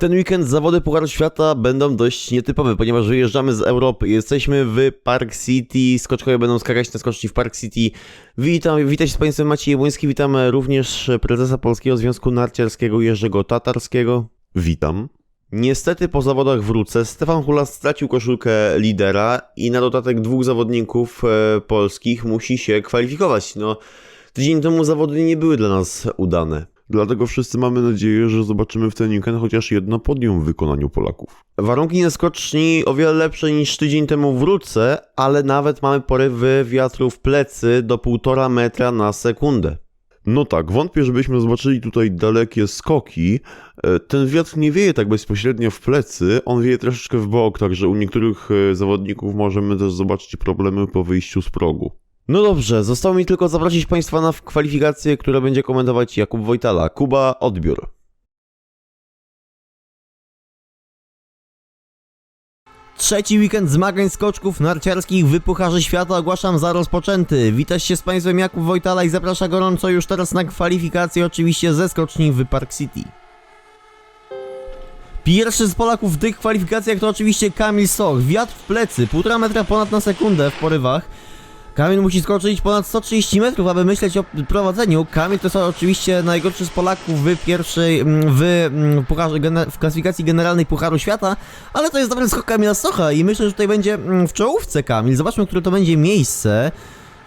ten weekend zawody Pucharu Świata będą dość nietypowe, ponieważ wyjeżdżamy z Europy. Jesteśmy w Park City, skoczkowie będą skakać na skoczni w Park City. Witam, witam się z Państwem Maciej Jabłoński, witamy również prezesa Polskiego Związku Narciarskiego Jerzego Tatarskiego. Witam. Niestety po zawodach wrócę. Stefan Hula stracił koszulkę lidera i na dodatek dwóch zawodników e, polskich musi się kwalifikować. No, tydzień temu zawody nie były dla nas udane. Dlatego wszyscy mamy nadzieję, że zobaczymy w ten weekend chociaż jedno podium w wykonaniu Polaków. Warunki na skoczni o wiele lepsze niż tydzień temu wrócę, ale nawet mamy porywy wiatru w plecy do 1,5 metra na sekundę. No tak, wątpię, żebyśmy zobaczyli tutaj dalekie skoki. E, Ten wiatr nie wieje tak bezpośrednio w plecy, on wieje troszeczkę w bok, także u niektórych e, zawodników możemy też zobaczyć problemy po wyjściu z progu. No dobrze, zostało mi tylko zaprosić Państwa na kwalifikację, które będzie komentować Jakub Wojtala. Kuba, odbiór. Trzeci weekend zmagań skoczków narciarskich w Pucharze Świata ogłaszam za rozpoczęty. Witać się z Państwem Jakub Wojtala i zaprasza gorąco już teraz na kwalifikację oczywiście ze skoczni w Park City. Pierwszy z Polaków w tych kwalifikacjach to oczywiście Kamil Soch. Wiatr w plecy, 1,5 metra ponad na sekundę w porywach. Kamil musi skoczyć ponad 130 metrów, aby myśleć o prowadzeniu. Kamil to jest oczywiście najgorszy z Polaków w pierwszej, mm, w, mm, pucharze, gene- w klasyfikacji generalnej Pucharu Świata, ale to jest dobry skok Kamila Socha i myślę, że tutaj będzie mm, w czołówce Kamil. Zobaczmy, które to będzie miejsce.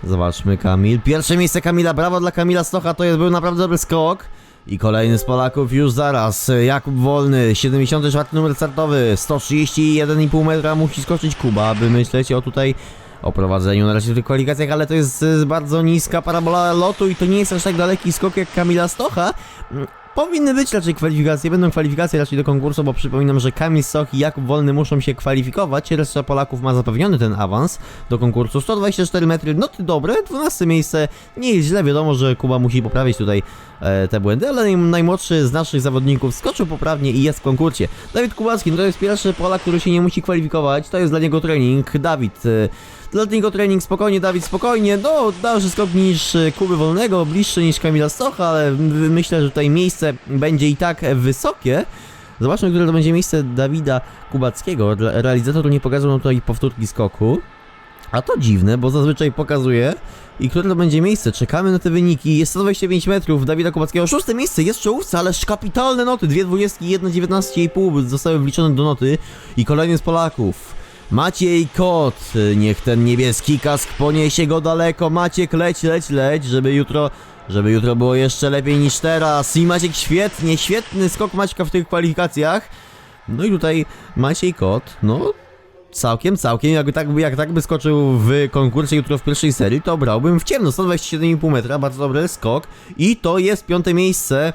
Zobaczmy Kamil. Pierwsze miejsce Kamila, brawo dla Kamila Stocha, to jest był naprawdę dobry skok. I kolejny z Polaków już zaraz. Jakub Wolny, 74 numer startowy, 131,5 metra musi skoczyć Kuba, aby myśleć o tutaj o prowadzeniu na razie w tych kwalifikacjach, ale to jest y, bardzo niska parabola lotu i to nie jest aż tak daleki skok jak Kamila Stocha. Mm, Powinny być raczej kwalifikacje, będą kwalifikacje raczej do konkursu, bo przypominam, że Kamil Stoch i Jakub Wolny muszą się kwalifikować. Reszta Polaków ma zapewniony ten awans do konkursu. 124 metry, no to dobre, 12 miejsce, nie jest źle, wiadomo, że Kuba musi poprawić tutaj e, te błędy, ale naj, najmłodszy z naszych zawodników skoczył poprawnie i jest w konkursie. Dawid Kubacki, no to jest pierwszy Polak, który się nie musi kwalifikować, to jest dla niego trening. Dawid, e, dla niego trening spokojnie, Dawid spokojnie, no dalszy skok niż e, Kuby Wolnego, bliższy niż Kamila Stocha, ale myślę, że tutaj miejsce będzie i tak wysokie. Zobaczmy, które to będzie miejsce Dawida Kubackiego. Realizator nie pokazał nam tutaj powtórki skoku. A to dziwne, bo zazwyczaj pokazuje. I które to będzie miejsce? Czekamy na te wyniki. Jest 125 metrów Dawida Kubackiego. Szóste miejsce jest w czołówce, ależ kapitalne noty. Dwie dwudziestki, jedna dziewiętnaście zostały wliczone do noty. I kolejny z Polaków. Maciej Kot, niech ten niebieski kask poniesie go daleko. Maciek, leć, leć, leć, żeby jutro, żeby jutro było jeszcze lepiej niż teraz. I Maciek świetnie, świetny skok Maćka w tych kwalifikacjach. No i tutaj Maciej Kot, no całkiem, całkiem, jakby tak, jak tak by skoczył w konkursie jutro w pierwszej serii, to brałbym w ciemno, 127,5 metra, bardzo dobry skok i to jest piąte miejsce.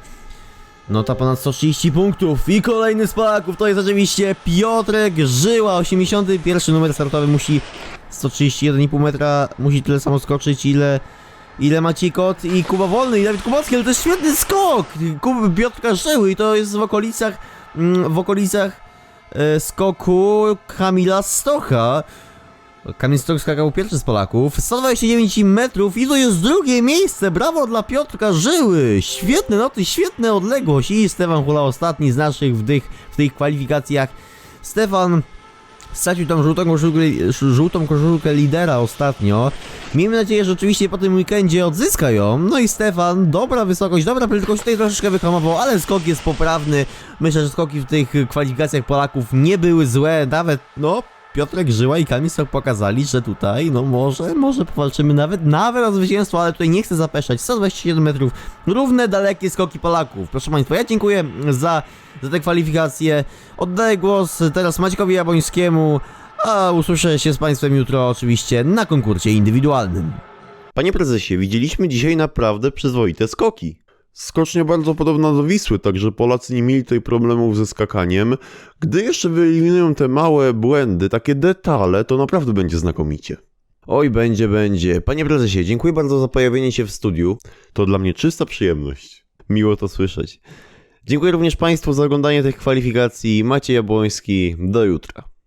Nota ponad 130 punktów i kolejny z Polaków to jest oczywiście Piotrek Żyła, 81 numer startowy musi 131,5 metra, musi tyle samo skoczyć ile ile Maciej Kot i Kuba Wolny i Dawid Kubacki, ale to jest świetny skok! Kuby Piotrka Żyły i to jest w okolicach mm, w okolicach e, skoku Kamila Stocha Kamil Stok skakał pierwszy z Polaków. 129 metrów i to jest drugie miejsce. Brawo dla Piotrka Żyły. Świetne noty, świetna odległość. I Stefan Hula ostatni z naszych w tych, w tych kwalifikacjach. Stefan stracił tą żółtą koszulkę, żółtą koszulkę lidera ostatnio. Miejmy nadzieję, że oczywiście po tym weekendzie odzyska ją. No i Stefan, dobra wysokość, dobra prędkość, tutaj troszeczkę wyhamował, ale skok jest poprawny. Myślę, że skoki w tych kwalifikacjach Polaków nie były złe, nawet no Piotrek Żyła i Kamil Stok pokazali, że tutaj, no może, może powalczymy nawet, nawet o zwycięstwo, ale tutaj nie chcę zapeszać. 127 metrów, równe, dalekie skoki Polaków. Proszę Państwa, ja dziękuję za, za te kwalifikacje. Oddaję głos teraz Maćkowi Jabońskiemu, a usłyszę się z Państwem jutro oczywiście na konkursie indywidualnym. Panie prezesie, widzieliśmy dzisiaj naprawdę przyzwoite skoki. Skocznia bardzo podobna do Wisły, także Polacy nie mieli tutaj problemów ze skakaniem. Gdy jeszcze wyeliminują te małe błędy, takie detale, to naprawdę będzie znakomicie. Oj, będzie, będzie. Panie prezesie, dziękuję bardzo za pojawienie się w studiu. To dla mnie czysta przyjemność. Miło to słyszeć. Dziękuję również Państwu za oglądanie tych kwalifikacji. Maciej Jabłoński, do jutra.